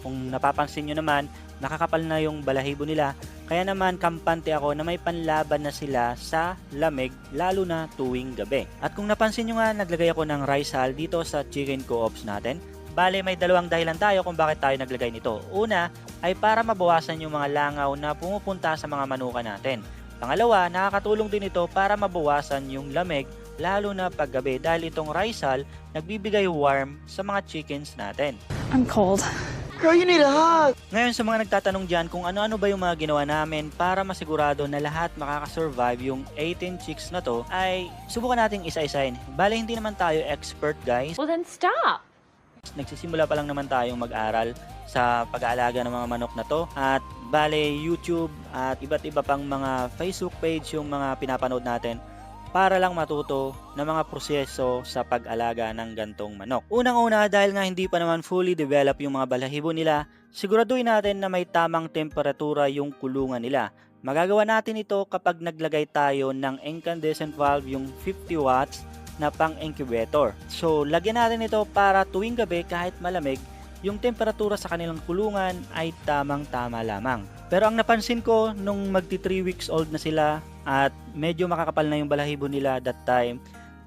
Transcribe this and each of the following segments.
Kung napapansin nyo naman, nakakapal na yung balahibo nila. Kaya naman kampante ako na may panlaban na sila sa lamig lalo na tuwing gabi. At kung napansin nyo nga, naglagay ako ng rice hull dito sa chicken co-ops natin. Bale, may dalawang dahilan tayo kung bakit tayo naglagay nito. Una, ay para mabawasan yung mga langaw na pumupunta sa mga manuka natin. Pangalawa, nakakatulong din ito para mabawasan yung lamig lalo na paggabi dahil itong rice hull nagbibigay warm sa mga chickens natin. I'm cold. Girl, you need a hug. Ngayon sa mga nagtatanong dyan kung ano-ano ba yung mga ginawa namin para masigurado na lahat makakasurvive yung 18 chicks na to ay subukan nating isa-isahin. Bale hindi naman tayo expert guys. Well, then stop. Nagsisimula pa lang naman tayong mag-aral sa pag-aalaga ng mga manok na to at bale YouTube at iba't iba pang mga Facebook page yung mga pinapanood natin para lang matuto ng mga proseso sa pag-alaga ng gantong manok. Unang-una dahil nga hindi pa naman fully develop yung mga balahibo nila, siguraduhin natin na may tamang temperatura yung kulungan nila. Magagawa natin ito kapag naglagay tayo ng incandescent valve yung 50 watts na pang incubator. So, lagyan natin ito para tuwing gabi kahit malamig, yung temperatura sa kanilang kulungan ay tamang-tama lamang. Pero ang napansin ko nung magti 3 weeks old na sila at medyo makakapal na yung balahibo nila that time,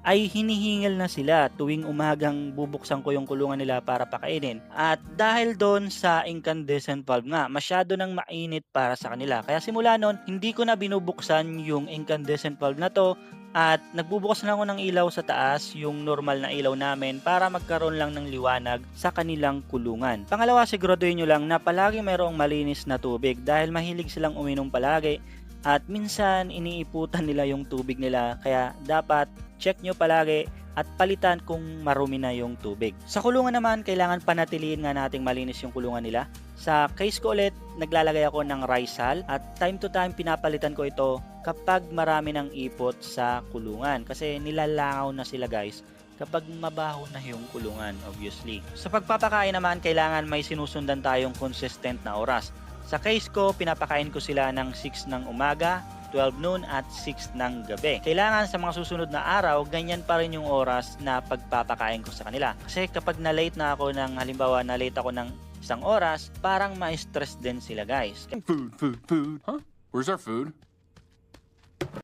ay hinihingil na sila tuwing umagang bubuksan ko yung kulungan nila para pakainin. At dahil doon sa incandescent valve nga, masyado nang mainit para sa kanila. Kaya simula noon, hindi ko na binubuksan yung incandescent valve na to at nagbubukas lang ako ng ilaw sa taas, yung normal na ilaw namin para magkaroon lang ng liwanag sa kanilang kulungan. Pangalawa, siguraduhin nyo lang na palagi mayroong malinis na tubig dahil mahilig silang uminom palagi at minsan iniiputan nila yung tubig nila kaya dapat check nyo palagi at palitan kung marumi na yung tubig. Sa kulungan naman, kailangan panatiliin nga nating malinis yung kulungan nila. Sa case ko ulit, naglalagay ako ng rice hull at time to time pinapalitan ko ito kapag marami ng ipot sa kulungan kasi nilalangaw na sila guys kapag mabaho na yung kulungan obviously. Sa pagpapakain naman, kailangan may sinusundan tayong consistent na oras. Sa case ko, pinapakain ko sila ng 6 ng umaga, 12 noon at 6 ng gabi. Kailangan sa mga susunod na araw, ganyan pa rin yung oras na pagpapakain ko sa kanila. Kasi kapag na-late na ako ng, halimbawa na-late ako ng isang oras, parang ma-stress din sila guys. Food, food, food. Huh? Where's our food?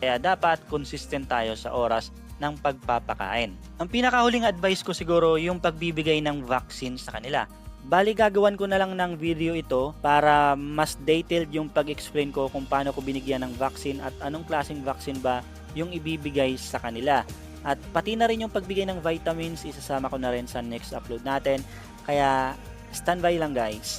Kaya dapat consistent tayo sa oras ng pagpapakain. Ang pinakahuling advice ko siguro yung pagbibigay ng vaccine sa kanila. Bali gagawan ko na lang ng video ito para mas detailed yung pag-explain ko kung paano ko binigyan ng vaccine at anong klaseng vaccine ba yung ibibigay sa kanila. At pati na rin yung pagbigay ng vitamins, isasama ko na rin sa next upload natin. Kaya standby lang guys.